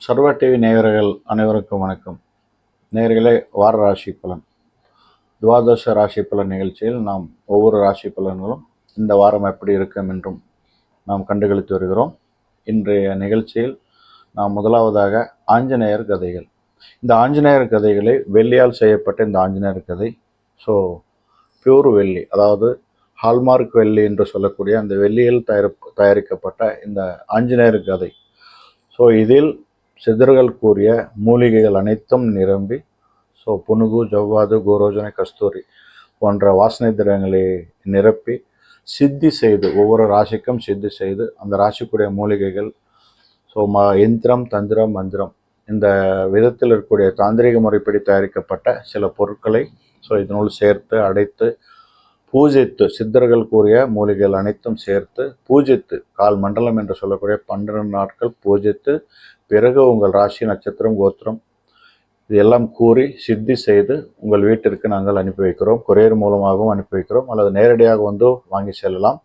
சர்வ டிவி நேயர்கள் அனைவருக்கும் வணக்கம். நேயர்களே வார ராசி பலன். துவாதச ராசி பலன் நிகழ்ச்சியில் நாம் ஒவ்வொரு ராசி பலன்களும் இந்த வாரம் எப்படி இருக்கும் என்றும் நாம் கண்டுகளித்து வருகிறோம். இன்றைய நிகழ்ச்சியில் நாம் முதலாவதாக ஆஞ்சநேயர் கதைகள். இந்த ஆஞ்சநேயர் கதைகளை வெள்ளியால் செய்யப்பட்ட இந்த ஆஞ்சநேயர் கதை. ஸோ பியூர் வெள்ளி அதாவது ஹால்மார்க் வெள்ளி என்று சொல்லக்கூடிய அந்த வெள்ளியில் தயாரி தயாரிக்கப்பட்ட இந்த ஆஞ்சநேயர் கதை. ஸோ இதில் சிதறுகள் கூறிய மூலிகைகள் அனைத்தும் நிரம்பி ஸோ புனுகு ஜவ்வாது கோரோஜனை கஸ்தூரி போன்ற வாசனை திரவங்களை நிரப்பி சித்தி செய்து ஒவ்வொரு ராசிக்கும் சித்தி செய்து அந்த ராசிக்குரிய மூலிகைகள் ஸோ ம யந்திரம் தந்திரம் மந்திரம் இந்த விதத்தில் இருக்கக்கூடிய தாந்திரிக முறைப்படி தயாரிக்கப்பட்ட சில பொருட்களை ஸோ இதனுள் சேர்த்து அடைத்து பூஜித்து சித்தர்கள் கூறிய மூலிகைகள் அனைத்தும் சேர்த்து பூஜித்து கால் மண்டலம் என்று சொல்லக்கூடிய பன்னிரண்டு நாட்கள் பூஜித்து பிறகு உங்கள் ராசி நட்சத்திரம் கோத்திரம் இதெல்லாம் கூறி சித்தி செய்து உங்கள் வீட்டிற்கு நாங்கள் அனுப்பி வைக்கிறோம். கொரியர் மூலமாகவும் அனுப்பி வைக்கிறோம். அல்லது நேரடியாக வந்து வாங்கி செல்லலாம்.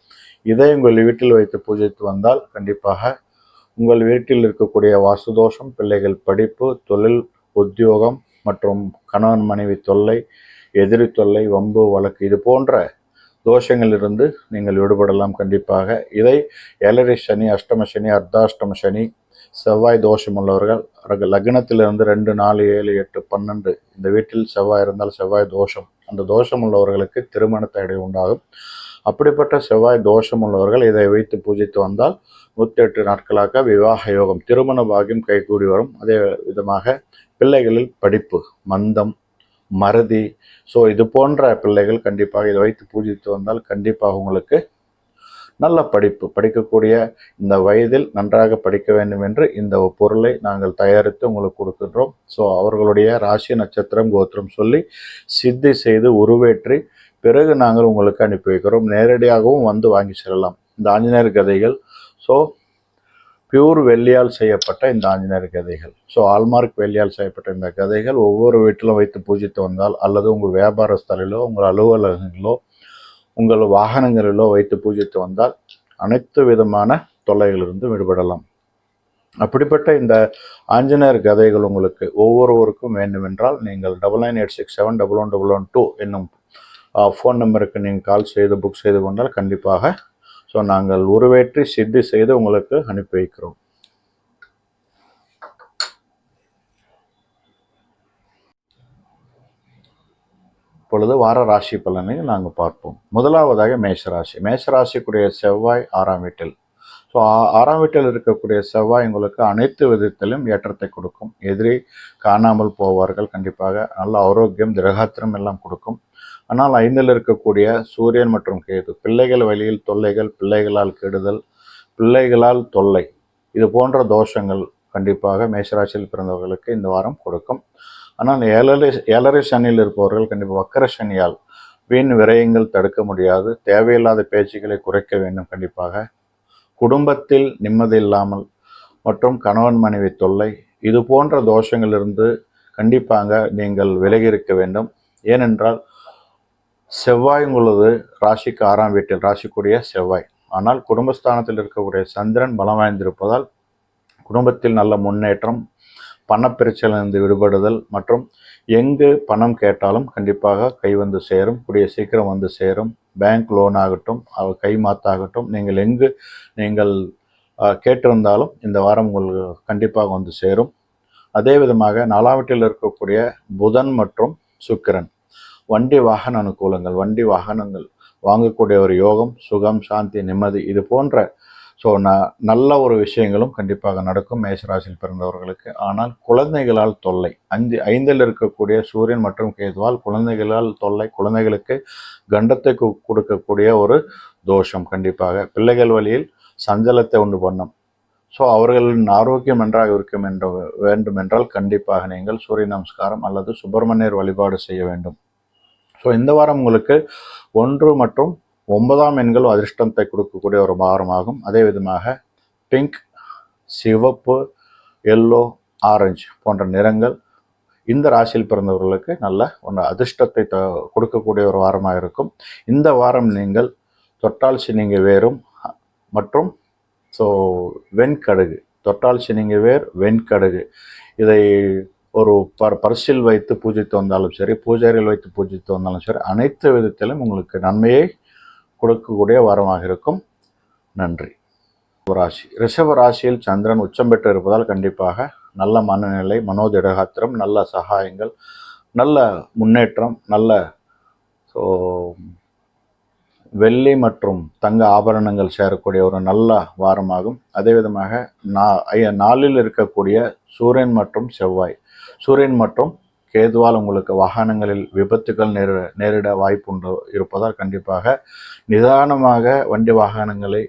இதை உங்கள் வீட்டில் வைத்து பூஜித்து வந்தால் கண்டிப்பாக உங்கள் வீட்டில் இருக்கக்கூடிய வாசுதோஷம் பிள்ளைகள் படிப்பு தொழில் உத்தியோகம் மற்றும் கணவன் மனைவி தொல்லை எதிரி தொல்லை வம்பு வழக்கு இது போன்ற தோஷங்களிலிருந்து நீங்கள் விடுபடலாம் கண்டிப்பாக. இதை ஏழரை சனி அஷ்டம சனி அர்த்தாஷ்டம சனி செவ்வாய் தோஷம் உள்ளவர்கள் லக்னத்திலிருந்து ரெண்டு நாலு ஏழு எட்டு பன்னெண்டு இந்த வீட்டில் செவ்வாய் இருந்தால் செவ்வாய் தோஷம். அந்த தோஷம் உள்ளவர்களுக்கு திருமண தடை உண்டாகும். அப்படிப்பட்ட செவ்வாய் தோஷம் உள்ளவர்கள் இதை வைத்து பூஜித்து வந்தால் நூற்றி எட்டு நாட்களாக விவாக யோகம் திருமண பாகியம் கைகூடி வரும். அதே விதமாக பிள்ளைகளில் படிப்பு மந்தம் மறதி. ஸோ இது போன்ற பிள்ளைகள் கண்டிப்பாக இதை வைத்து பூஜித்து வந்தால் கண்டிப்பாக உங்களுக்கு நல்ல படிப்பு. படிக்கக்கூடிய இந்த வயதில் நன்றாக படிக்க வேண்டும் என்று இந்த பொருளை நாங்கள் தயாரித்து உங்களுக்கு கொடுக்கின்றோம். ஸோ அவர்களுடைய ராசி நட்சத்திரம் கோத்திரம் சொல்லி சித்தி செய்து உருவேற்றி பிறகு நாங்கள் உங்களுக்கு அனுப்பி வைக்கிறோம். நேரடியாகவும் வந்து வாங்கி செல்லலாம். இந்த ஆஞ்சநேயர் கதைகள். ஸோ பியூர் வெள்ளியால் செய்யப்பட்ட இந்த ஆஞ்சநேயர் கதைகள். ஸோ ஆல்மார்க் வெள்ளியால் செய்யப்பட்ட இந்த கதைகள் ஒவ்வொரு வீட்டிலும் வைத்து பூஜித்து வந்தால் அல்லது உங்கள் வியாபார ஸ்தலிலோ உங்கள் அலுவலகங்களிலோ உங்கள் வாகனங்களிலோ வைத்து பூஜித்து வந்தால் அனைத்து விதமான தொல்லைகளிலிருந்து விடுபடலாம். அப்படிப்பட்ட இந்த ஆஞ்சநேயர் கதைகள் உங்களுக்கு ஒவ்வொருவருக்கும் வேண்டுமென்றால் நீங்கள் double nine eight six seven double one double one two என்னும் ஃபோன் நம்பருக்கு நீங்கள் கால் செய்து புக் செய்து கொண்டால் கண்டிப்பாக ஸோ நாங்கள் உருவேற்றி சித்தி செய்து உங்களுக்கு அனுப்பி வைக்கிறோம். இப்பொழுது வார ராசி பலனை நாங்கள் பார்ப்போம். முதலாவதாக மேஷராசி. மேஷராசிக்குரிய செவ்வாய் ஆறாம் வீட்டில். ஸோ ஆறாம் வீட்டில் இருக்கக்கூடிய செவ்வாய் உங்களுக்கு அனைத்து விதத்திலும் ஏற்றத்தை கொடுக்கும். எதிரி காணாமல் போவார்கள் கண்டிப்பாக. நல்ல ஆரோக்கியம் திரகாத்திரம் எல்லாம் கொடுக்கும். ஆனால் ஐந்தில் இருக்கக்கூடிய சூரியன் மற்றும் கேது பிள்ளைகள் வழியில் தொல்லைகள் பிள்ளைகளால் கெடுதல் பிள்ளைகளால் தொல்லை இது போன்ற தோஷங்கள் கண்டிப்பாக மேஷராசியில் பிறந்தவர்களுக்கு இந்த வாரம் கொடுக்கும். ஆனால் ஏழரை ஏழரை சனியில் இருப்பவர்கள் கண்டிப்பாக வக்கர சனியால் வீண் விரயங்கள் தடுக்க முடியாது. தேவையில்லாத பேச்சுக்களை குறைக்க வேண்டும் கண்டிப்பாக. குடும்பத்தில் நிம்மதி இல்லாமல் மற்றும் கணவன் மனைவி தொல்லை இது போன்ற தோஷங்களிலிருந்து கண்டிப்பாக நீங்கள் விலகி இருக்க வேண்டும். ஏனென்றால் செவ்வாய் உங்களது ராசிக்கு ஆறாம் வீட்டில் ராசிக்குரிய செவ்வாய். ஆனால் குடும்பஸ்தானத்தில் இருக்கக்கூடிய சந்திரன் பலம் வாய்ந்திருப்பதால் குடும்பத்தில் நல்ல முன்னேற்றம் பணப்பிரச்சனையிலிருந்து விடுபடுதல் மற்றும் எங்கு பணம் கேட்டாலும் கண்டிப்பாக கை வந்து சேரும். கூடிய சீக்கிரம் வந்து சேரும். பேங்க் லோன் ஆகட்டும் கை மாத்தாகட்டும் நீங்கள் எங்கு நீங்கள் கேட்டிருந்தாலும் இந்த வாரம் உங்களுக்கு கண்டிப்பாக வந்து சேரும். அதே விதமாக நாலாம் வீட்டில் இருக்கக்கூடிய புதன் மற்றும் சுக்கிரன். வண்டி வாகன அனுகூலங்கள் வண்டி வாகனங்கள் வாங்கக்கூடிய ஒரு யோகம் சுகம் சாந்தி நிம்மதி இது போன்ற ஸோ ந நல்ல ஒரு விஷயங்களும் கண்டிப்பாக நடக்கும் மேஷராசியில் பிறந்தவர்களுக்கு. ஆனால் குழந்தைகளால் தொல்லை அஞ்சு ஐந்தில் இருக்கக்கூடிய சூரியன் மற்றும் கேதுவால் குழந்தைகளால் தொல்லை குழந்தைகளுக்கு கண்டத்தை கு- கொடுக்கக்கூடிய ஒரு தோஷம் கண்டிப்பாக. பிள்ளைகள் வழியில் சஞ்சலத்தை உண்டு பண்ணும். ஸோ அவர்களின் ஆரோக்கியம் நன்றாக இருக்கும் என்ற வேண்டுமென்றால் கண்டிப்பாக நீங்கள் சூரிய நமஸ்காரம் அல்லது சுப்பிரமணியர் வழிபாடு செய்ய வேண்டும். ஸோ இந்த வாரம் உங்களுக்கு ஒன்று மற்றும் ஒன்பதாம் எண்கள் அதிர்ஷ்டத்தை கொடுக்கக்கூடிய ஒரு வாரமாகும். அதே விதமாக பிங்க் சிவப்பு எல்லோ ஆரஞ்சு போன்ற நிறங்கள் இந்த ராசியில் பிறந்தவர்களுக்கு நல்ல ஒன்று அதிர்ஷ்டத்தை த கொடுக்கக்கூடிய ஒரு வாரமாக இருக்கும். இந்த வாரம் நீங்கள் தொட்டால் சினிங்க வேரும் மற்றும் ஸோ வெண்கடுகு. தொட்டால் சினிங்க வேர் வெண்கடுகு. இதை ஒரு பர் பரிசில் வைத்து பூஜித்து வந்தாலும் சரி பூஜைகள் வைத்து பூஜித்து வந்தாலும் சரி அனைத்து விதத்திலும் உங்களுக்கு நன்மையை கொடுக்கக்கூடிய வாரமாக இருக்கும். நன்றி. ராசி ரிஷப ராசியில் சந்திரன் உச்சம் பெற்று இருப்பதால் கண்டிப்பாக நல்ல மனநிலை மனோதிடகாத்திரம் நல்ல சகாயங்கள் நல்ல முன்னேற்றம் நல்ல ஸோ வெள்ளி மற்றும் தங்க ஆபரணங்கள் சேரக்கூடிய ஒரு நல்ல வாரமாகும். அதே விதமாக நா நாளில் இருக்கக்கூடிய சூரியன் மற்றும் செவ்வாய் சூரியன் மற்றும் கேதுவால் உங்களுக்கு வாகனங்களில் விபத்துகள் நேர நேரிட வாய்ப்புண்டு இருப்பதால் கண்டிப்பாக நிதானமாக வண்டி வாகனங்களை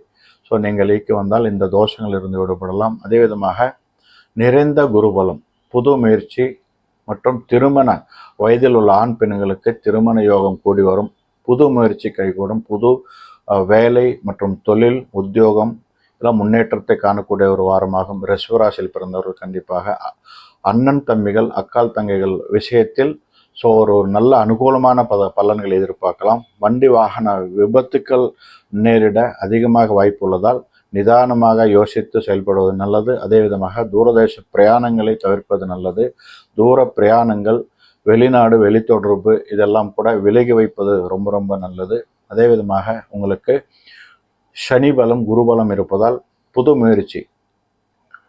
ஸோ நீங்கள் இயக்கி வந்தால் இந்த தோஷங்கள் இருந்து விடுபடலாம். அதே விதமாக நிறைந்த குருபலம் புது முயற்சி மற்றும் திருமண வயதில் உள்ள ஆண் பெண்களுக்கு திருமண யோகம் கூடி வரும். புது முயற்சி கைகூடும். புது வேலை மற்றும் தொழில் உத்தியோகம் எல்லாம் முன்னேற்றத்தை காணக்கூடிய ஒரு வாரமாகும். ரிஷவராசியில் பிறந்தவர்கள் கண்டிப்பாக அண்ணன் தம்பிகள் அக்கால் தங்கைகள் விஷயத்தில் ஸோ ஒரு நல்ல அனுகூலமான பத பலன்களை எதிர்பார்க்கலாம். வண்டி வாகன விபத்துக்கள் நேரிட அதிகமாக வாய்ப்பு உள்ளதால் நிதானமாக யோசித்து செயல்படுவது நல்லது. அதே விதமாக தூரதேச பிரயாணங்களை தவிர்ப்பது நல்லது. தூர பிரயாணங்கள் வெளிநாடு வெளித்தொடர்பு இதெல்லாம் கூட விலகி வைப்பது ரொம்ப ரொம்ப நல்லது. அதே விதமாக உங்களுக்கு சனி பலம் குருபலம் இருப்பதால் புது முயற்சி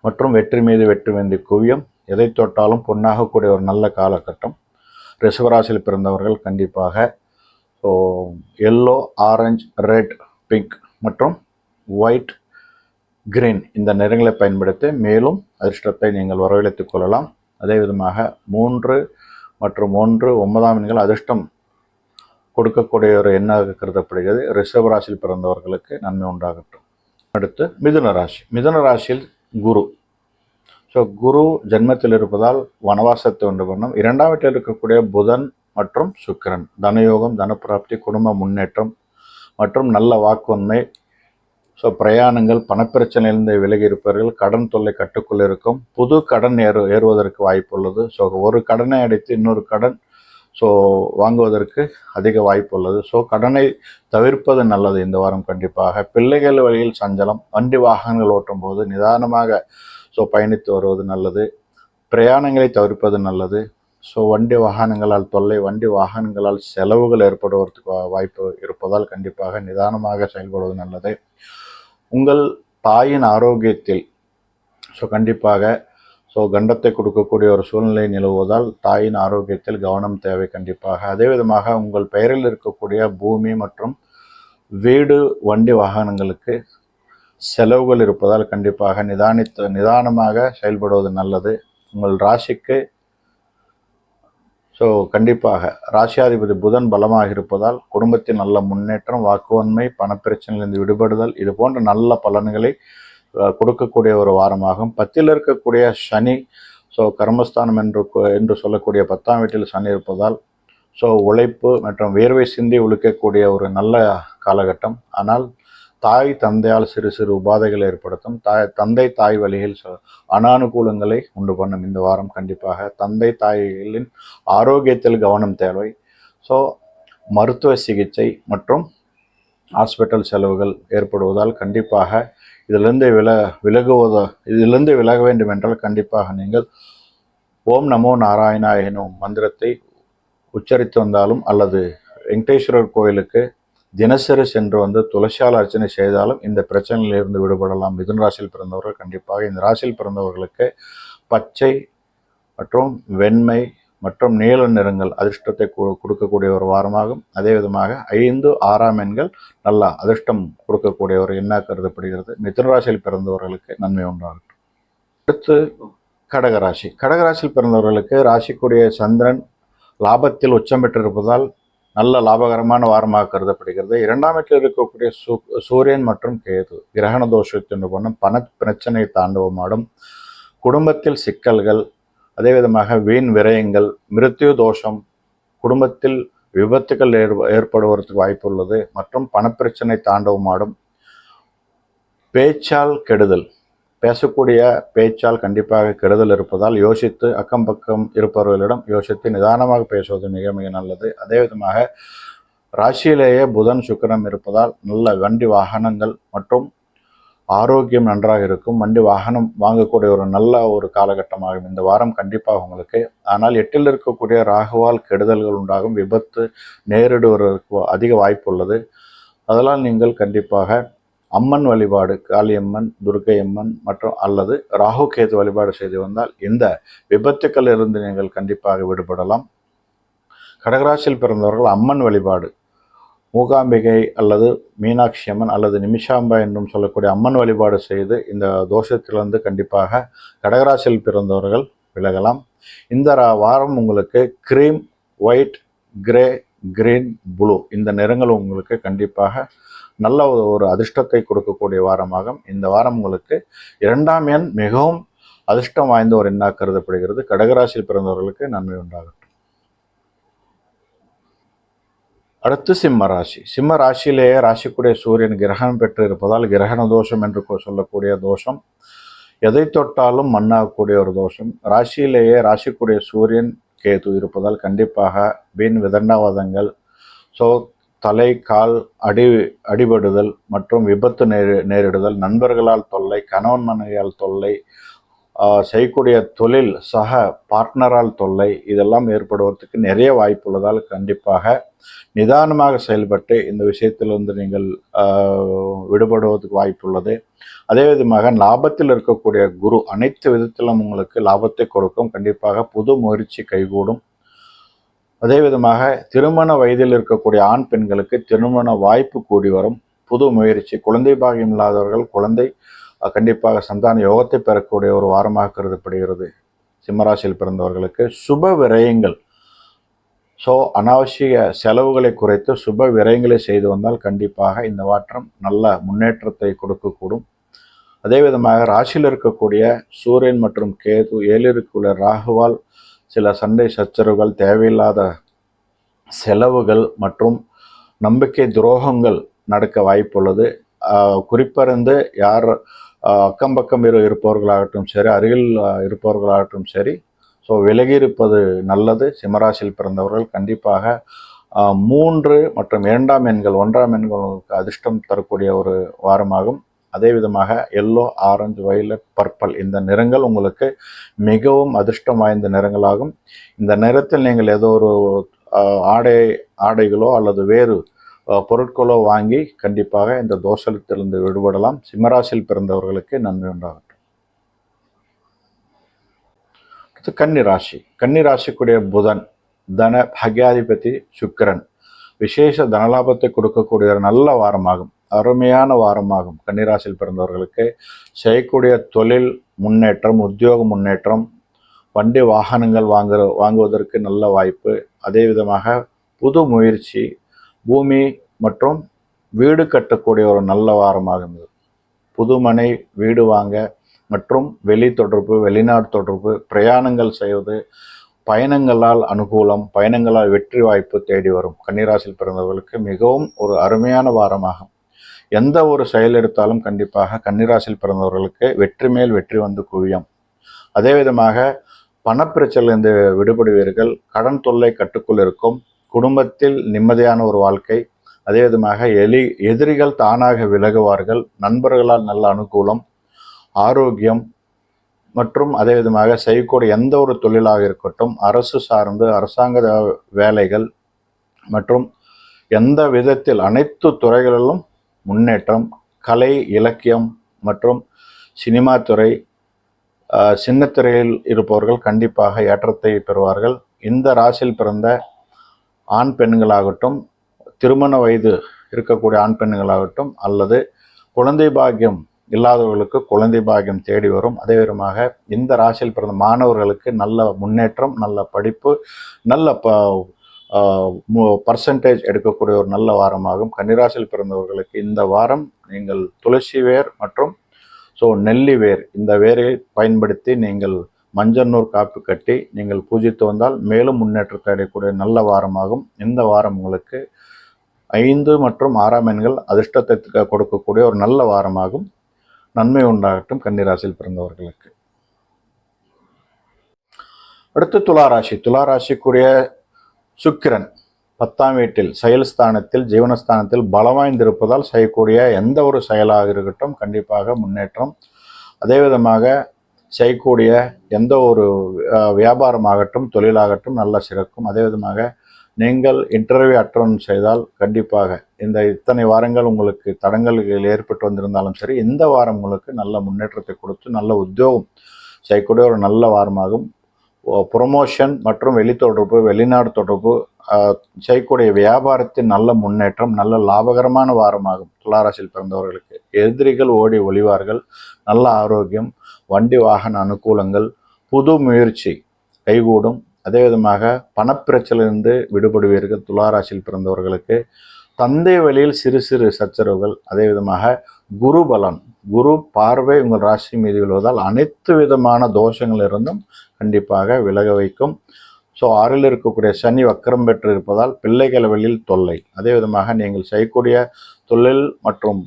மற்றும் வெற்றி மீது வெற்றி வேண்டி குவியம். எதை தொட்டாலும் பொன்னாகக்கூடிய ஒரு நல்ல காலகட்டம். ரிஷபராசியில் பிறந்தவர்கள் கண்டிப்பாக so yellow orange red pink மற்றும் ஒயிட் கிரீன் இந்த நிறங்களை பயன்படுத்தி மேலும் அதிர்ஷ்டத்தை நீங்கள் வரவழைத்துக் கொள்ளலாம். அதே விதமாக மூன்று மற்றும் ஒன்று ஒன்பதாம் எண்கள் அதிர்ஷ்டம் கொடுக்கக்கூடிய ஒரு எண்ணாக கருதப்படுகிறது. ரிஷப ராசியில் பிறந்தவர்களுக்கு நன்மை உண்டாகட்டும். அடுத்து மிதுன ராசி. மிதுன ராசியில் குரு. ஸோ குரு ஜென்மத்தில் இருப்பதால் வனவாசத்தை உண்டு பண்ணும். இரண்டாம் வீட்டில் இருக்கக்கூடிய புதன் மற்றும் சுக்கிரன். தனயோகம் தனப்பிராப்தி குடும்ப முன்னேற்றம் மற்றும் நல்ல வாக்குவன்மை. ஸோ பிரயாணங்கள் பணப்பிரச்சனையிலிருந்து விலகி இருப்பவர்கள் கடன் தொல்லை கட்டுக்குள் இருக்கும். புது கடன் ஏறு ஏறுவதற்கு வாய்ப்பு உள்ளது. ஸோ ஒரு கடனை அடைத்து இன்னொரு கடன் ஸோ வாங்குவதற்கு அதிக வாய்ப்பு உள்ளது. ஸோ கடனை தவிர்ப்பது நல்லது இந்த வாரம் கண்டிப்பாக. பிள்ளைகள் வழியில் சஞ்சலம் வண்டி வாகனங்கள் ஓட்டும் போது நிதானமாக ஸோ பயணித்து வருவது நல்லது. பிரயாணங்களை தவிர்ப்பது நல்லது. ஸோ வண்டி வாகனங்களால் தொல்லை வண்டி வாகனங்களால் செலவுகள் ஏற்படுவதற்கு வா- வாய்ப்பு இருப்பதால் கண்டிப்பாக நிதானமாக செயல்படுவது நல்லது. உங்கள் தாயின் ஆரோக்கியத்தில் ஸோ கண்டிப்பாக ஸோ கண்டத்தை கொடுக்கக்கூடிய ஒரு சூழ்நிலை நிலவுவதால் தாயின் ஆரோக்கியத்தில் கவனம் தேவை கண்டிப்பாக. அதே விதமாக உங்கள் பெயரில் இருக்கக்கூடிய பூமி மற்றும் வீடு வண்டி வாகனங்களுக்கு செலவுகள் இருப்பதால் கண்டிப்பாக நிதானித்து நிதானமாக செயல்படுவது நல்லது. உங்கள் ராசிக்கு ஸோ கண்டிப்பாக ராசியாதிபதி புதன் பலமாக இருப்பதால் குடும்பத்தின் நல்ல முன்னேற்றம் வாக்குவன்மை பணப்பிரச்சனையிலிருந்து விடுபடுதல் இது போன்ற நல்ல பலன்களை கொடுக்கக்கூடிய ஒரு வாரமாகும். பத்தில் இருக்கக்கூடிய சனி ஸோ கர்மஸ்தானம் என்று என்று சொல்லக்கூடிய பத்தாம் வீட்டில் சனி இருப்பதால் ஸோ உழைப்பு மற்றும் வேர்வை சிந்தி உழைக்கக்கூடிய ஒரு நல்ல காலகட்டம். ஆனால் தாய் தந்தையால் சிறு சிறு உபாதைகளை ஏற்படுத்தும். தாய் தந்தை தாய் வழியில் அனானுகூலங்களை உண்டு பண்ணும். இந்த வாரம் கண்டிப்பாக தந்தை தாய்களின் ஆரோக்கியத்தில் கவனம் தேவை. ஸோ மருத்துவ சிகிச்சை மற்றும் ஹாஸ்பிட்டல் செலவுகள் ஏற்படுவதால் கண்டிப்பாக இதிலிருந்து வில விலகுவதோ இதிலிருந்து விலக வேண்டும் என்றால் கண்டிப்பாக நீங்கள் ஓம் நமோ நாராயணா எனும் மந்திரத்தை உச்சரித்து வந்தாலும் அல்லது வெங்கடேஸ்வரர் கோயிலுக்கு தினசரி சென்று வந்து துளசியால் அர்ச்சனை செய்தாலும் இந்த பிரச்சனையிலிருந்து விடுபடலாம். மிதுன் ராசியில் பிறந்தவர்கள் கண்டிப்பாக இந்த ராசியில் பிறந்தவர்களுக்கு பச்சை மற்றும் வெண்மை மற்றும் நீல நிறங்கள் அதிர்ஷ்டத்தை கொடுக்கக்கூடிய ஒரு வாரமாகும். அதே விதமாக ஐந்து ஆறாம் எண்கள் நல்லா அதிர்ஷ்டம் கொடுக்கக்கூடிய ஒரு எண்ணாக கருதப்படுகிறது. மிதுன ராசியில் பிறந்தவர்களுக்கு நன்மை உண்டாகட்டும். அடுத்து கடகராசி கடகராசியில் பிறந்தவர்களுக்கு ராசிக்குரிய சந்திரன் லாபத்தில் உச்சம் பெற்றிருப்பதால் நல்ல லாபகரமான வாரமாக கருதப்படுகிறது. இரண்டாம் வீட்டில் இருக்கக்கூடிய சூ சூரியன் மற்றும் கேது கிரகண தோஷத்தின் பண்ணும் பண பிரச்சனை தாண்டவமாடும் குடும்பத்தில் சிக்கல்கள் அதே விதமாக வீண் விரயங்கள் மிருத்யு தோஷம் குடும்பத்தில் விபத்துகள் ஏற் ஏற்படுவதற்கு வாய்ப்பு உள்ளது மற்றும் பணப்பிரச்சனை தாண்டவமாடும் பேச்சால் கெடுதல் பேசக்கூடிய பேச்சால் கண்டிப்பாக கெடுதல் இருப்பதால் யோசித்து அக்கம் பக்கம் இருப்பவர்களிடம் யோசித்து நிதானமாக பேசுவது மிக மிக நல்லது. அதே விதமாக ராசியிலேயே புதன் சுக்கிரம் இருப்பதால் நல்ல வண்டி வாகனங்கள் மற்றும் ஆரோக்கியம் நன்றாக இருக்கும். வண்டி வாகனம் வாங்கக்கூடிய ஒரு நல்ல ஒரு காலகட்டமாகும். இந்த வாரம் கண்டிப்பாக உங்களுக்கு. ஆனால் எட்டில் இருக்கக்கூடிய ராகுவால் கெடுதல்கள் உண்டாகும். விபத்து நேரிடுவதற்கு அதிக வாய்ப்பு உள்ளது. அதனால் நீங்கள் கண்டிப்பாக அம்மன் வழிபாடு காளியம்மன் துர்க்கையம்மன் மற்றும் அல்லது ராகு கேது வழிபாடு செய்து வந்தால் இந்த விபத்துக்கள் இருந்து நீங்கள் கண்டிப்பாக விடுபடலாம். கடகராசியில் பிறந்தவர்கள் அம்மன் வழிபாடு மூகாம்பிகை அல்லது மீனாட்சி அம்மன் அல்லது நிமிஷாம்பா என்றும் சொல்லக்கூடிய அம்மன் வழிபாடு செய்து இந்த தோஷத்திலிருந்து கண்டிப்பாக கடகராசியில் பிறந்தவர்கள் விலகலாம். இந்த ரா- வாரம் உங்களுக்கு cream white grey green blue இந்த நிறங்கள் உங்களுக்கு கண்டிப்பாக நல்ல ஒரு- ஒரு அதிர்ஷ்டத்தை கொடுக்கக்கூடிய வாரமாகும். இந்த வாரம் உங்களுக்கு இரண்டாம் எண் மிகவும் அதிர்ஷ்டம் வாய்ந்த ஒரு எண்ணாக கருதப்படுகிறது. கடகராசியில் பிறந்தவர்களுக்கு நன்மை உண்டாகும் அடுத்து சிம்ம ராசி. சிம்ம ராசியிலேயே ராசிக்குடைய சூரியன் கிரகணம் பெற்று இருப்பதால் கிரகண தோஷம் என்று சொல்லக்கூடிய தோஷம். எதை தொட்டாலும் மண்ணாகக்கூடிய ஒரு தோஷம். ராசியிலேயே ராசிக்குடைய சூரியன் கேது இருப்பதால் கண்டிப்பாக வீண் விதண்டாவாதங்கள் ஸோ தலை கால் அடி அடிபடுதல் மற்றும் விபத்து நேரி நேரிடுதல் நண்பர்களால் தொல்லை கணவன் மனைவியால் தொல்லை செய்யக்கூடிய தொழில் சக பார்ட்னரால் தொல்லை இதெல்லாம் ஏற்படுவதற்கு நிறைய வாய்ப்பு உள்ளதால் கண்டிப்பாக நிதானமாக செயல்பட்டு இந்த விஷயத்திலிருந்து நீங்கள் விடுபடுவதற்கு வாய்ப்புள்ளது அதே விதமாக லாபத்தில் இருக்கக்கூடிய குரு அனைத்து விதத்திலும் உங்களுக்கு லாபத்தை கொடுக்கும். கண்டிப்பாக புது முயற்சி கைகூடும். அதே விதமாக திருமண வயதில் இருக்கக்கூடிய ஆண் பெண்களுக்கு திருமண வாய்ப்பு கூடி வரும். புது முயற்சி. குழந்தை பாகியம் இல்லாதவர்கள் குழந்தை கண்டிப்பாக சந்தான யோகத்தை பெறக்கூடிய ஒரு வாரமாக கருதப்படுகிறது. சிம்மராசியில் பிறந்தவர்களுக்கு சுப விரயங்கள். ஸோ அனாவசிய செலவுகளை குறைத்து சுப விரயங்களை செய்து வந்தால் கண்டிப்பாக இந்த மாற்றம் நல்ல முன்னேற்றத்தை கொடுக்கக்கூடும். அதே விதமாக ராசியில் இருக்கக்கூடிய சூரியன் மற்றும் கேது ஏழிற்குள்ள ராகுவால் சில சண்டை சச்சரவுகள் தேவையில்லாத செலவுகள் மற்றும் நம்பிக்கை துரோகங்கள் நடக்க வாய்ப்புள்ளது. குறிப்பிருந்து குறிப்பறிந்து யார் அக்கம் பக்கம் இரு இருப்பவர்களாகட்டும் சரி அருகில் இருப்பவர்களாகட்டும் சரி ஸோ விலகி இருப்பது நல்லது. சிம்மராசியில் பிறந்தவர்கள் கண்டிப்பாக மூன்று மற்றும் இரண்டாம் எண்கள் ஒன்றாம் எண்களுக்கு அதிர்ஷ்டம் தரக்கூடிய ஒரு வாரமாகும். அதே விதமாக எல்லோ ஆரஞ்சு வயலட் பர்பல் இந்த நிறங்கள் உங்களுக்கு மிகவும் அதிர்ஷ்டம் வாய்ந்த நிறங்களாகும். இந்த நிறத்தில் நீங்கள் ஏதோ ஒரு ஆடை ஆடைகளோ அல்லது வேறு பொருட்களோ வாங்கி கண்டிப்பாக இந்த தோஷத்திலிருந்து விடுபடலாம். சிம்மராசியில் பிறந்தவர்களுக்கு நன்மை உண்டாகட்டும். அடுத்து கன்னி ராசி. கன்னி ராசிக்குடைய புதன் தன பாக்யாதிபதி சுக்கிரன். விசேஷ தனலாபத்தை கொடுக்கக்கூடிய ஒரு நல்ல வாரமாகும். அருமையான வாரமாகும். கன்னிராசியில் பிறந்தவர்களுக்கு செய்யக்கூடிய தொழில் முன்னேற்றம் உத்தியோக முன்னேற்றம் வண்டி வாகனங்கள் வாங்குற வாங்குவதற்கு நல்ல வாய்ப்பு அதே விதமாக புது முயற்சி பூமி மற்றும் வீடு கட்டக்கூடிய ஒரு நல்ல வாரமாகும். இது புது மனை வீடு வாங்க மற்றும் வெளி தொடர்பு வெளிநாடு தொடர்பு பிரயாணங்கள் செய்வது பயணங்களால் அனுகூலம் பயணங்களால் வெற்றி வாய்ப்பு தேடி வரும். கன்னிராசியில் பிறந்தவர்களுக்கு மிகவும் ஒரு அருமையான வாரமாகும். எந்த ஒரு செயல் எடுத்தாலும் கண்டிப்பாக கன்னிராசியில் பிறந்தவர்களுக்கு வெற்றி மேல் வெற்றி வந்து குவியும். அதே விதமாக பணப்பிரச்சனையிலிருந்து விடுபடுவீர்கள். கடன் தொல்லை கட்டுக்குள் இருக்கும். குடும்பத்தில் நிம்மதியான ஒரு வாழ்க்கை. அதே விதமாக எலி எதிரிகள் தானாக விலகுவார்கள். நண்பர்களால் நல்ல அனுகூலம் ஆரோக்கியம் மற்றும் அதே விதமாக செய்யக்கூடிய எந்த ஒரு தொழிலாக இருக்கட்டும் அரசு சார்ந்து அரசாங்க வேலைகள் மற்றும் எந்த விதத்தில் அனைத்து துறைகளிலும் முன்னேற்றம் கலை இலக்கியம் மற்றும் சினிமா துறை சின்னத்திரையில் இருப்பவர்கள் கண்டிப்பாக ஏற்றத்தை பெறுவார்கள். இந்த ராசியில் பிறந்த ஆண் பெண்களாகட்டும் திருமண வயது இருக்கக்கூடிய ஆண் பெண்களாகட்டும் அல்லது குழந்தை பாக்கியம் இல்லாதவர்களுக்கு குழந்தை பாக்கியம் தேடி வரும். அதே விதமாக இந்த ராசியில் பிறந்த மாணவர்களுக்கு நல்ல முன்னேற்றம் நல்ல படிப்பு நல்ல ப பர்சன்டேஜ் எடுக்கக்கூடிய ஒரு நல்ல வாரமாகும். கன்னிராசியில் பிறந்தவர்களுக்கு இந்த வாரம் நீங்கள் துளசி வேர் மற்றும் ஸோ நெல்லி வேர் இந்த வேரை பயன்படுத்தி நீங்கள் மஞ்சள் காப்பு கட்டி நீங்கள் பூஜித்து வந்தால் மேலும் முன்னேற்றத்தை அடையக்கூடிய நல்ல வாரமாகும். இந்த வாரம் உங்களுக்கு ஐந்து மற்றும் ஆறாம் எண்கள் அதிர்ஷ்டத்தை கொடுக்கக்கூடிய ஒரு நல்ல வாரமாகும். நன்மை உண்டாகட்டும் கன்னிராசியில் பிறந்தவர்களுக்கு. அடுத்து துளாராசி. துளாராசிக்குரிய சுக்கிரன் பத்தாம் வீட்டில் செயல் ஸ்தானத்தில் ஜீவனஸ்தானத்தில் பலமாய்ந்திருப்பதால் செய்யக்கூடிய எந்த ஒரு செயலாக இருக்கட்டும் கண்டிப்பாக முன்னேற்றம். அதே விதமாக செய்யக்கூடிய எந்த ஒரு வியாபாரமாகட்டும் தொழிலாகட்டும் நல்ல சிறக்கும். அதே விதமாக நீங்கள் இன்டர்வியூ அட்டன் செய்தால் கண்டிப்பாக இந்த இத்தனை வாரங்கள் உங்களுக்கு தடங்கல்கள் ஏற்பட்டு வந்திருந்தாலும் சரி இந்த வாரம் உங்களுக்கு நல்ல முன்னேற்றத்தை கொடுத்து நல்ல உத்தியோகம் செய்யக்கூடிய ஒரு நல்ல வாரமாகும். ப்ரொமோஷன் மற்றும் வெளித்தொடர்பு வெளிநாடு தொடர்பு செய்யக்கூடிய வியாபாரத்தின் நல்ல முன்னேற்றம் நல்ல லாபகரமான வாரமாகும். துளாராசியில் பிறந்தவர்களுக்கு எதிரிகள் ஓடி ஒளிவார்கள். நல்ல ஆரோக்கியம் வண்டி வாகன அனுகூலங்கள் புது முயற்சி கைகூடும். அதே விதமாக பணப்பிரச்சலிருந்து விடுபடுவீர்கள் துளாராசியில் பிறந்தவர்களுக்கு. தந்தை வழியில் சிறு சிறு சச்சரவுகள் அதே விதமாக குரு பலன் குரு பார்வை உங்கள் ராசி மீது விழுவதால் அனைத்து விதமான தோஷங்களிலிருந்தும் கண்டிப்பாக விலக வைக்கும். ஸோ ஆறில் இருக்கக்கூடிய சனி வக்கரம் பெற்று இருப்பதால் பிள்ளைகள் வழியில் தொல்லை. அதே விதமாக நீங்கள் செய்யக்கூடிய தொழில் மற்றும்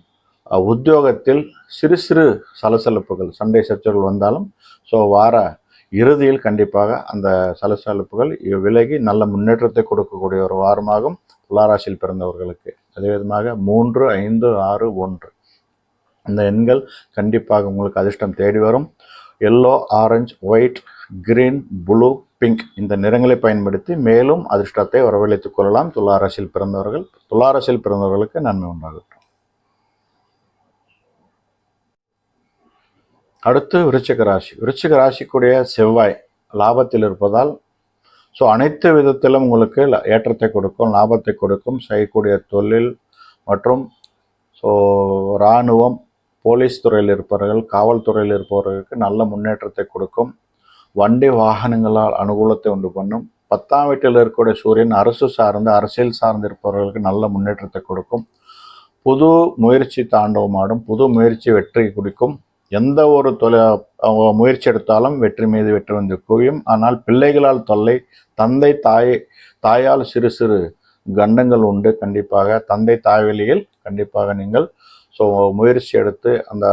உத்தியோகத்தில் சிறு சிறு சலசலப்புகள் சண்டை சச்சரவுகள் வந்தாலும் ஸோ வார இறுதியில் கண்டிப்பாக அந்த சலசலப்புகள் விலகி நல்ல முன்னேற்றத்தை கொடுக்கக்கூடிய ஒரு வாரமாகும். துளாராசியில் பிறந்தவர்களுக்கு. அதே விதமாக மூன்று ஐந்து ஆறு ஒன்று. இந்த எண்கள் கண்டிப்பாக உங்களுக்கு அதிர்ஷ்டம் தேடி வரும். Yellow orange white green blue pink இந்த நிறங்களை பயன்படுத்தி மேலும் அதிர்ஷ்டத்தை வரவழைத்துக் கொள்ளலாம். துளாராசியில் பிறந்தவர்கள் துளாராசியில் பிறந்தவர்களுக்கு நன்மை உண்டாகட்டும். அடுத்து விருச்சிக ராசி. விருச்சிக ராசிக்குடைய செவ்வாய் லாபத்தில் இருப்பதால் ஸோ அனைத்து விதத்திலும் உங்களுக்கு ஏற்றத்தை கொடுக்கும் லாபத்தை கொடுக்கும். செய்யக்கூடிய தொழில் மற்றும் ஸோ இராணுவம் போலீஸ் துறையில் இருப்பவர்கள் காவல்துறையில் இருப்பவர்களுக்கு நல்ல முன்னேற்றத்தை கொடுக்கும். வண்டி வாகனங்களால் அனுகூலத்தை உண்டு பண்ணும். பத்தாம் வீட்டில் இருக்கக்கூடிய சூரியன் அரசு சார்ந்து அரசியல் சார்ந்து இருப்பவர்களுக்கு நல்ல முன்னேற்றத்தை கொடுக்கும். புது முயற்சி தாண்டவமாடும் புது முயற்சி வெற்றி குடிக்கும். எந்த ஒரு தொலை முயற்சி எடுத்தாலும் வெற்றி மீது வெற்றி வந்து குவியும். ஆனால் பிள்ளைகளால் தொல்லை தந்தை தாய் தாயால் சிறு சிறு கண்டங்கள் உண்டு. கண்டிப்பாக தந்தை தாய் வழியில் கண்டிப்பாக நீங்கள் ஸோ முயற்சி எடுத்து அந்த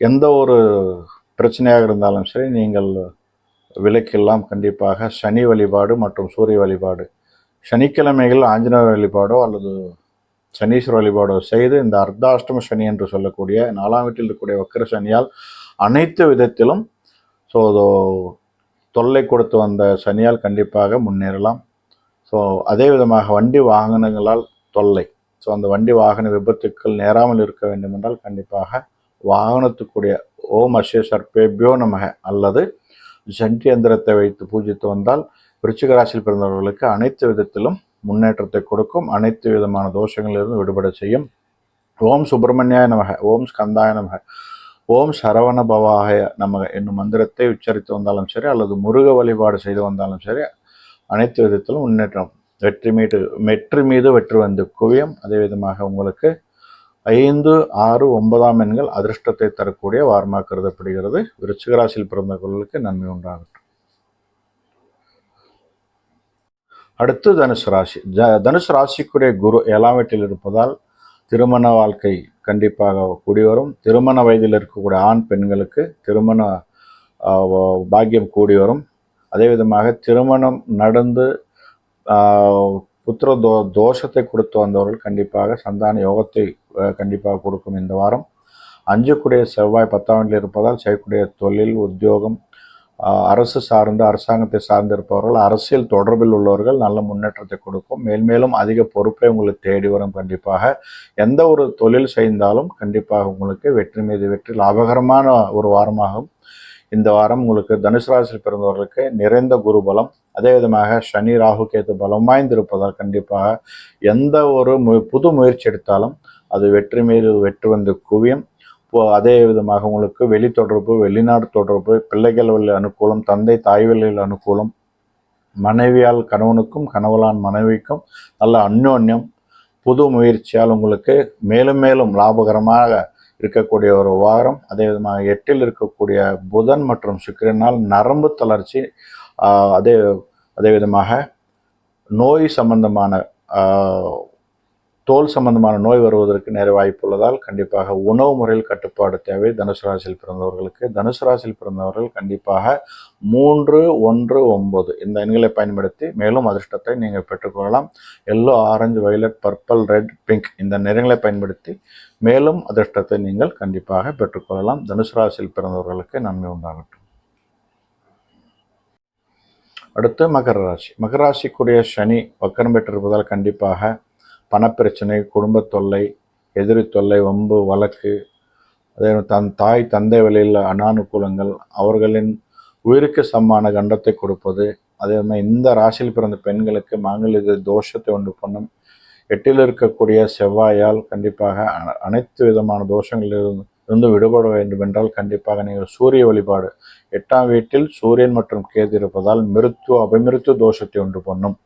எந்த ஒரு பிரச்சனையாக இருந்தாலும் சரி நீங்கள் விலக்கெல்லாம் கண்டிப்பாக சனி வழிபாடு மற்றும் சூரிய வழிபாடு சனிக்கிழமைகள் ஆஞ்சநேயர் வழிபாடோ அல்லது சனீஸ்வர வழிபாடோ செய்து இந்த அர்த்தாஷ்டம சனி என்று சொல்லக்கூடிய நாலாம் வீட்டில் இருக்கக்கூடிய வக்கர சனியால் அனைத்து விதத்திலும் ஸோ தொல்லை கொடுத்து வந்த சனியால் கண்டிப்பாக முன்னேறலாம். ஸோ அதே விதமாக வண்டி வாகனங்களால் தொல்லை. ஸோ அந்த வண்டி வாகன விபத்துக்கள் நேராமல் இருக்க வேண்டும் என்றால் கண்டிப்பாக வாகனத்துக்குரிய ஓம் அஸ்ய சர்பேபியோ நமக அல்லது ஜண்டி எந்திரத்தை வைத்து பூஜித்து வந்தால் விருச்சிக ராசியில் பிறந்தவர்களுக்கு அனைத்து விதத்திலும் முன்னேற்றத்தை கொடுக்கும் அனைத்து விதமான தோஷங்களிலிருந்து விடுபட செய்யும். ஓம் சுப்பிரமணியாய நமக ஓம் ஸ்கந்தாய நமக ஓம் சரவண பவாய நமக என்னும் மந்திரத்தை உச்சரித்து வந்தாலும் சரி அல்லது முருக வழிபாடு செய்து வந்தாலும் சரி அனைத்து விதத்திலும் முன்னேற்றம் வெற்றி மீது வெற்றி மீது வெற்றி வந்து குவியம். அதே விதமாக உங்களுக்கு ஐந்து ஆறு ஒன்பதாம் எண்கள் அதிர்ஷ்டத்தை தரக்கூடிய வாரமாக கருதப்படுகிறது. விருச்சிகராசியில் பிறந்தவர்களுக்கு நன்மை உண்டாகட்டும். அடுத்து தனுசு ராசி. ஜ தனுசு ராசிக்குரிய குரு ஏழாம் வீட்டில் இருப்பதால் திருமண வாழ்க்கை கண்டிப்பாக கூடி வரும். திருமண வயதில் இருக்கக்கூடிய ஆண் பெண்களுக்கு திருமண பாக்கியம் கூடி வரும். அதே விதமாக திருமணம் நடந்து புத்திர தோ தோஷத்தை கொடுத்து வந்தவர்கள் கண்டிப்பாக சந்தான யோகத்தை கண்டிப்பாக கொடுக்கும் இந்த வாரம். அஞ்சக்கூடிய செவ்வாய் பத்தாம் வீட்டில் இருப்பதால் செய்யக்கூடிய தொழில் உத்தியோகம் அரசு சார்ந்து அரசாங்கத்தை சார்ந்திருப்பவர்கள் அரசியல் தொடர்பில் உள்ளவர்கள் நல்ல முன்னேற்றத்தை கொடுக்கும். மேல்மேலும் அதிக பொறுப்பை உங்களுக்கு தேடி வரும் கண்டிப்பாக. எந்த ஒரு தொழில் செய்தாலும் கண்டிப்பாக உங்களுக்கு வெற்றி மீது வெற்றி லாபகரமான ஒரு வாரமாகும். இந்த வாரம் உங்களுக்கு தனுசு ராசியில் பிறந்தவர்களுக்கு நிறைந்த குரு பலம் அதே விதமாக சனி ராகு கேது பலம் வாய்ந்திருப்பதால் கண்டிப்பாக எந்த ஒரு மு புது முயற்சி எடுத்தாலும் அது வெற்றி மீது வெற்றி வந்து குவியும். அதே விதமாக உங்களுக்கு வெளி தொடர்பு வெளிநாடு தொடர்பு பிள்ளைகள் வழி அனுகூலம் தந்தை தாய் வழியில் அனுகூலம் மனைவியால் கணவனுக்கும் கணவலான் மனைவிக்கும் நல்ல அந்யோன்யம் புது முயற்சியால் உங்களுக்கு மேலும் மேலும் லாபகரமாக இருக்கக்கூடிய ஒரு வாரம் அதே விதமாக எட்டில் இருக்கக்கூடிய புதன் மற்றும் சுக்கிரனால் நரம்பு தளர்ச்சி அதே அதே விதமாக நோய் சம்பந்தமான தோல் சம்பந்தமான நோய் வருவதற்கு நேர வாய்ப்பு உள்ளதால் கண்டிப்பாக உணவு முறையில் கட்டுப்பாடு தேவை. தனுசு ராசியில் பிறந்தவர்களுக்கு தனுசு ராசியில் பிறந்தவர்கள் கண்டிப்பாக மூன்று ஒன்று ஒன்பது இந்த எண்களை பயன்படுத்தி மேலும் அதிர்ஷ்டத்தை நீங்கள் பெற்றுக்கொள்ளலாம் yellow orange violet purple red pink இந்த நிறங்களை பயன்படுத்தி மேலும் அதிர்ஷ்டத்தை நீங்கள் கண்டிப்பாக பெற்றுக்கொள்ளலாம் தனுசு ராசியில் பிறந்தவர்களுக்கு நன்மை உண்டாகட்டும். அடுத்து மகர ராசி. மகர ராசிக்குரிய சனி வக்கரம் பெற்றிருப்பதால் கண்டிப்பாக பணப்பிரச்சனை குடும்பத் தொல்லை எதிரி தொல்லை வம்பு வழக்கு அதே தன் தாய் தந்தை வழியில் அனானுகூலங்கள் அவர்களின் உயிருக்கு சமமான கண்டத்தை கொடுப்பது அதே மாதிரி இந்த ராசியில் பிறந்த பெண்களுக்கு மாங்கல்ய தோஷத்தை உண்டு பண்ணும். எட்டில் இருக்கக்கூடிய செவ்வாயால் கண்டிப்பாக அனைத்து விதமான தோஷங்களிலிருந்து இருந்து விடுபட வேண்டும் என்றால் கண்டிப்பாக நீங்கள் சூரிய வழிபாடு. எட்டாம் வீட்டில் சூரியன் மற்றும் கேது இருப்பதால் மிருத்து அபமிருத்து தோஷத்தை உண்டு பண்ணும்.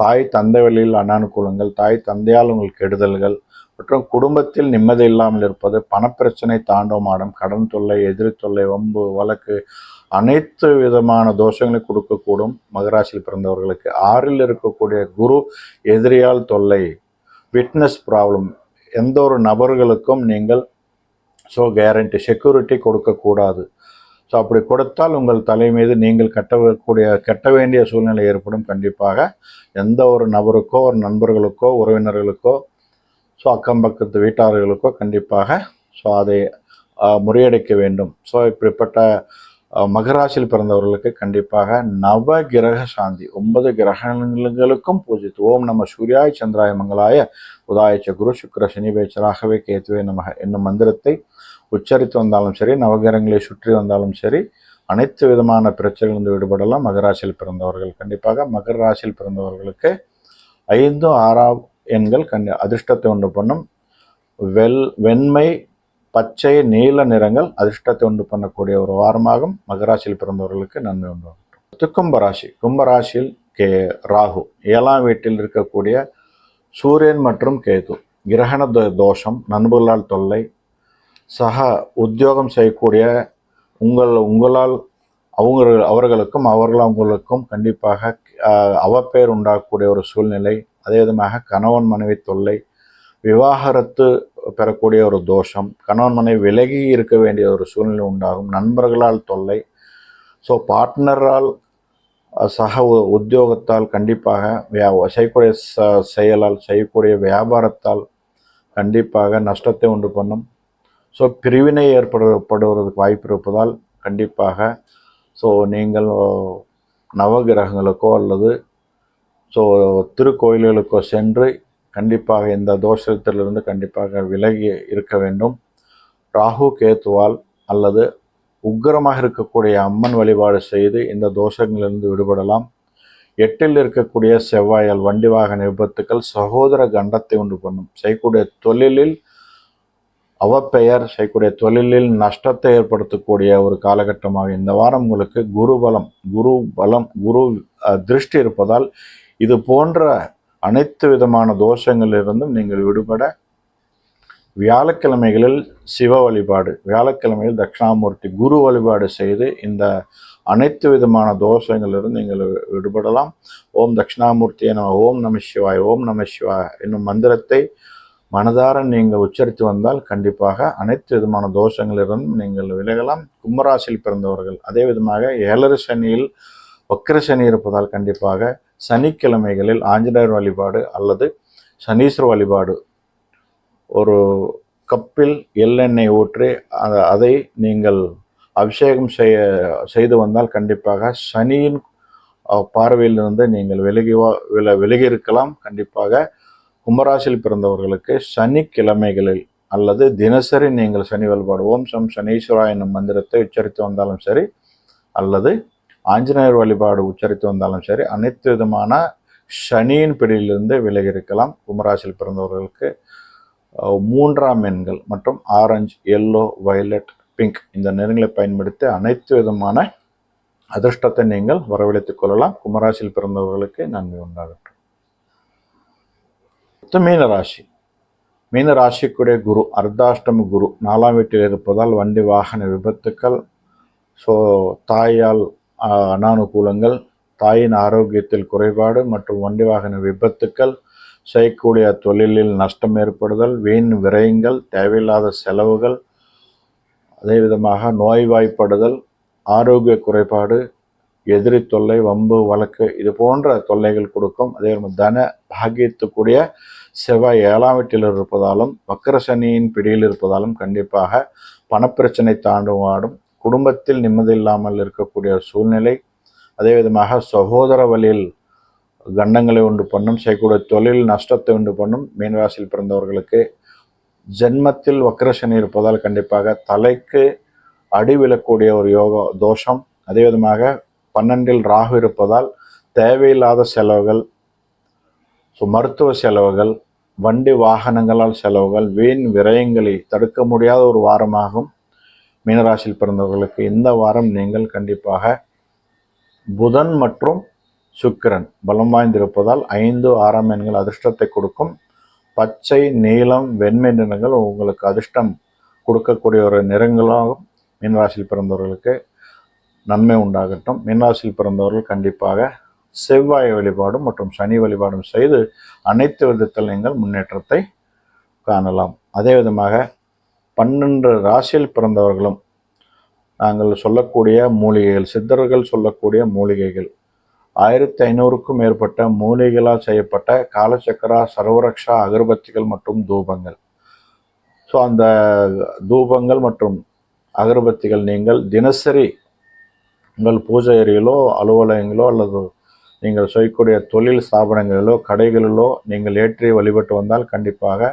தாய் தந்தை வழியில் அனானுகூலங்கள் தாய் தந்தையால் உங்கள் கெடுதல்கள் மற்றும் குடும்பத்தில் நிம்மதி இல்லாமல் இருப்பது பணப்பிரச்சனை தாண்டவமாடம் கடன் தொல்லை எதிரி தொல்லை வம்பு வழக்கு அனைத்து விதமான தோஷங்களை கொடுக்கக்கூடும். மகராசியில் பிறந்தவர்களுக்கு ஆறில் இருக்கக்கூடிய குரு எதிரியால் தொல்லை விட்னஸ் ப்ராப்ளம் எந்த ஒரு நபர்களுக்கும் நீங்கள் ஸோ கேரண்டி செக்யூரிட்டி கொடுக்கக்கூடாது. ஸோ அப்படி கொடுத்தால் உங்கள் தலை மீது நீங்கள் கட்டக்கூடிய கட்ட வேண்டிய சூழ்நிலை ஏற்படும் கண்டிப்பாக. எந்த ஒரு நபருக்கோ ஒரு நண்பர்களுக்கோ உறவினர்களுக்கோ ஸோ அக்கம் பக்கத்து வீட்டார்களுக்கோ கண்டிப்பாக ஸோ அதை முறியடிக்க வேண்டும். ஸோ இப்படிப்பட்ட மகராசியில் பிறந்தவர்களுக்கு கண்டிப்பாக நவ கிரக சாந்தி ஒன்பது கிரகங்களுக்கும் பூஜித்து ஓம் நம்ம சூர்யாய் சந்திராய மங்களாய உதாயச்ச குரு சுக்கர சனி பேச்சராகவே கேத்துவே நமக என்னும் மந்திரத்தை உச்சரித்து வந்தாலும் சரி நவகிரகங்களை சுற்றி வந்தாலும் சரி அனைத்து விதமான பிரச்சனைகளிலிருந்து விடுபடலாம். மகராசியில் பிறந்தவர்கள் கண்டிப்பாக. மகர ராசியில் பிறந்தவர்களுக்கு ஐந்து ஆறாம் எண்கள் கண்டி அதிர்ஷ்டத்தை உண்டு பண்ணும். வெல் வெண்மை பச்சை நீல நிறங்கள் அதிர்ஷ்டத்தை உண்டு பண்ணக்கூடிய ஒரு வாரமாகும். மகராசியில் பிறந்தவர்களுக்கு நன்மை உண்டு கும்பராசி கும்பராசியில் கே ராகு. ஏழாம் வீட்டில் இருக்கக்கூடிய சூரியன் மற்றும் கேது. கிரகண தோ- தோஷம் நண்பர்களால் தொல்லை சக உத்தியோகம் செய்யக்கூடிய உங்கள் உங்களால் அவங்க அவர்களுக்கும் அவர்கள் அவங்களுக்கும் கண்டிப்பாக அவப்பெயர் உண்டாகக்கூடிய ஒரு சூழ்நிலை அதே விதமாக கணவன் மனைவி தொல்லை விவாகரத்து பெறக்கூடிய ஒரு தோஷம் கணவன் மனைவி விலகி இருக்க வேண்டிய ஒரு சூழ்நிலை உண்டாகும் நண்பர்களால் தொல்லை. ஸோ பார்ட்னரால் சக உ- உத்தியோகத்தால் கண்டிப்பாக வியா செய்யக்கூடிய ச செயலால் செய்யக்கூடிய வியாபாரத்தால் கண்டிப்பாக நஷ்டத்தை உண்டு பண்ணும். ஸோ பிரிவினை ஏற்படுவதற்கு வாய்ப்பு இருப்பதால் கண்டிப்பாக ஸோ நீங்கள் நவகிரகங்களுக்கோ அல்லது ஸோ திருக்கோயில்களுக்கோ சென்று கண்டிப்பாக இந்த தோஷத்திலிருந்து கண்டிப்பாக விலகி இருக்க வேண்டும். ராகு கேத்துவால் அல்லது உக்கிரமாக இருக்கக்கூடிய அம்மன் வழிபாடு செய்து இந்த தோஷங்களிலிருந்து விடுபடலாம். எட்டில் இருக்கக்கூடிய செவ்வாயால் வண்டி வாகன விபத்துக்கள் சகோதர கண்டத்தை உண்டு பண்ணும். செய்யக்கூடிய தொழிலில் அவப்பெயர் செய்யக்கூடிய தொழிலில் நஷ்டத்தை ஏற்படுத்தக்கூடிய ஒரு காலகட்டமாக இந்த வாரம் உங்களுக்கு குரு பலம் குரு பலம் குரு திருஷ்டி இருப்பதால் இது போன்ற அனைத்து விதமான தோஷங்களிலிருந்தும் நீங்கள் விடுபட வியாழக்கிழமைகளில் சிவ வழிபாடு வியாழக்கிழமையில் தட்சிணாமூர்த்தி குரு வழிபாடு செய்து இந்த அனைத்து விதமான தோஷங்களிலிருந்து நீங்கள் விடுபடலாம். ஓம் தட்சிணாமூர்த்தியை என ஓம் நம சிவாய் ஓம் நம சிவாய் என்னும் மந்திரத்தை மனதார நீங்கள் உச்சரித்து வந்தால் கண்டிப்பாக அனைத்து விதமான தோஷங்களிலிருந்தும் நீங்கள் விலகலாம். கும்பராசியில் பிறந்தவர்கள் அதே விதமாக ஏழரை சனியில் வக்கர சனி இருப்பதால் கண்டிப்பாக சனிக்கிழமைகளில் ஆஞ்சநேயர் வழிபாடு அல்லது சனீஸ்வர வழிபாடு. ஒரு கப்பில் எள்ளெண்ணெய் ஊற்றி அதை நீங்கள் அபிஷேகம் செய்ய செய்து வந்தால் கண்டிப்பாக சனியின் பார்வையிலிருந்து நீங்கள் விலகி வா- வில விலகி இருக்கலாம். கண்டிப்பாக கும்பராசியில் பிறந்தவர்களுக்கு சனிக்கிழமைகளில் அல்லது தினசரி நீங்கள் சனி வழிபாடு ஓம் சம் சனீஸ்வரா என்னும் மந்திரத்தை உச்சரித்து வந்தாலும் சரி அல்லது ஆஞ்சநேயர் வழிபாடு உச்சரித்து வந்தாலும் சரி அனைத்து விதமான சனியின் பிடியிலிருந்து விலகி இருக்கலாம் கும்பராசியில் பிறந்தவர்களுக்கு மூன்றாம் எண்கள் மற்றும் ஆரஞ்சு எல்லோ வயலட் பிங்க் இந்த நிறங்களை பயன்படுத்தி அனைத்து விதமான அதிர்ஷ்டத்தை நீங்கள் வரவழைத்துக் கொள்ளலாம். கும்பராசியில் பிறந்தவர்களுக்கு நன்மை உண்டாகட்டும். அடுத்து மீன ராசி. மீன ராசிக்குடைய குரு அர்த்தாஷ்டம குரு நாலாம் வீட்டில் இருப்பதால் வண்டி வாகன விபத்துக்கள் ஸோ தாயால் அனானுகூலங்கள் தாயின் ஆரோக்கியத்தில் குறைபாடு மற்றும் வண்டி வாகன விபத்துக்கள் செய்யக்கூடிய தொழிலில் நஷ்டம் ஏற்படுதல் வீண் விரயங்கள் தேவையில்லாத செலவுகள் அதே விதமாக நோய்வாய்ப்படுதல் ஆரோக்கிய குறைபாடு எதிரி தொல்லை வம்பு வழக்கு இது போன்ற தொல்லைகள் கொடுக்கும். அதே மாதிரி தன பாகியத்துக்குரிய செவ்வாய் ஏழாம் வீட்டில் இருப்பதாலும் வக்கர சனியின் பிடியில் இருப்பதாலும் கண்டிப்பாக பணப்பிரச்சனை தாண்டுவாடும் குடும்பத்தில் நிம்மதி இல்லாமல் இருக்கக்கூடிய சூழ்நிலை. அதே விதமாக சகோதர வழியில் கண்டங்களை உண்டு பண்ணும் செய்யக்கூடிய தொழில் நஷ்டத்தை உண்டு பண்ணும். மீனராசியில் பிறந்தவர்களுக்கு ஜென்மத்தில் வக்ரசனி இருப்பதால் கண்டிப்பாக தலைக்கு அடி விழக்கூடிய ஒரு யோக தோஷம். அதே விதமாக பன்னெண்டில் ராகு இருப்பதால் தேவையில்லாத செலவுகள் ஸோ மருத்துவ செலவுகள் வண்டி வாகனங்களால் செலவுகள் வீண் விரயங்களை தடுக்க முடியாத ஒரு வாரமாகும். மீனராசியில் பிறந்தவர்களுக்கு இந்த வாரம் நீங்கள் கண்டிப்பாக புதன் மற்றும் சுக்கிரன் பலம் வாய்ந்திருப்பதால் ஐந்து ஆறாம் எண்கள் அதிர்ஷ்டத்தை கொடுக்கும். பச்சை நீலம் வெண்மை நிறங்கள் உங்களுக்கு அதிர்ஷ்டம் கொடுக்கக்கூடிய ஒரு நிறங்களாகும். மீனராசியில் பிறந்தவர்களுக்கு நன்மை உண்டாகட்டும். மீனராசியில் பிறந்தவர்கள் கண்டிப்பாக செவ்வாய் வழிபாடும் மற்றும் சனி வழிபாடும் செய்து அனைத்து விதத்தில் நீங்கள் முன்னேற்றத்தை காணலாம். அதே விதமாக பன்னெண்டு ராசியில் பிறந்தவர்களும் நாங்கள் சொல்லக்கூடிய மூலிகைகள் சித்தர்கள் சொல்லக்கூடிய மூலிகைகள். ஆயிரத்தி ஐநூறுக்கும் மேற்பட்ட மூலிகைகளால் செய்யப்பட்ட காலச்சக்கரா சர்வரக்ஷா அகர்பத்திகள் மற்றும் தூபங்கள். ஸோ அந்த தூபங்கள் மற்றும் அகர்பத்திகள் நீங்கள் தினசரி உங்கள் பூஜை அறையிலோ அலுவலகங்களோ அல்லது நீங்கள் செய்யக்கூடிய தொழில் ஸ்தாபனங்களிலோ கடைகளிலோ நீங்கள் ஏற்றி வழிபட்டு வந்தால் கண்டிப்பாக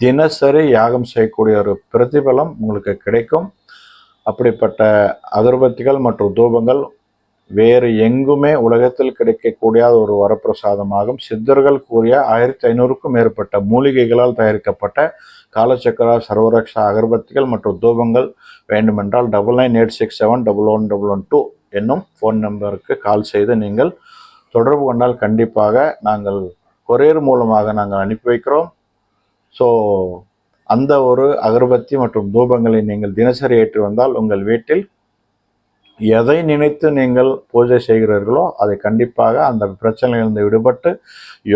தினசரி யாகம் செய்யக்கூடிய ஒரு பிரதிபலம் உங்களுக்கு கிடைக்கும். அப்படிப்பட்ட அகர்பத்திகள் மற்றும் தூபங்கள் வேறு எங்குமே உலகத்தில் கிடைக்கக்கூடிய ஒரு வரப்பிரசாதமாகும். சித்தர்கள் கூறிய ஆயிரத்தி ஐநூறுக்கும் மேற்பட்ட மூலிகைகளால் தயாரிக்கப்பட்ட காலச்சக்கரா சர்வரக்ஷா அகர்பத்திகள் மற்றும் தூபங்கள் வேண்டுமென்றால் double nine eight six seven double one double one two என்னும் ஃபோன் நம்பருக்கு கால் செய்து நீங்கள் தொடர்பு கொண்டால் கண்டிப்பாக நாங்கள் கொரியர் மூலமாக நாங்கள் அனுப்பி வைக்கிறோம். ஸோ அந்த ஒரு அகர்பத்தி மற்றும் தூபங்களை நீங்கள் தினசரி ஏற்றி வந்தால் உங்கள் வீட்டில் எதை நினைத்து நீங்கள் பூஜை செய்கிறீர்களோ அதை கண்டிப்பாக அந்த பிரச்சனையிலிருந்து விடுபட்டு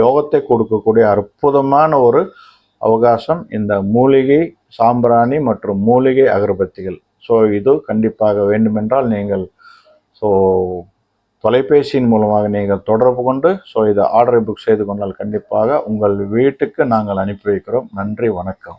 யோகத்தை கொடுக்கக்கூடிய அற்புதமான ஒரு அவகாசம் இந்த மூலிகை சாம்பிராணி மற்றும் மூலிகை அகர்பத்திகள். ஸோ இது கண்டிப்பாக வேண்டுமென்றால் நீங்கள் ஸோ தொலைபேசியின் மூலமாக நீங்கள் தொடர்பு கொண்டு ஸோ இதை ஆர்டரை புக் செய்து கொண்டால் கண்டிப்பாக உங்கள் வீட்டுக்கு நாங்கள் அனுப்பி வைக்கிறோம். நன்றி வணக்கம்.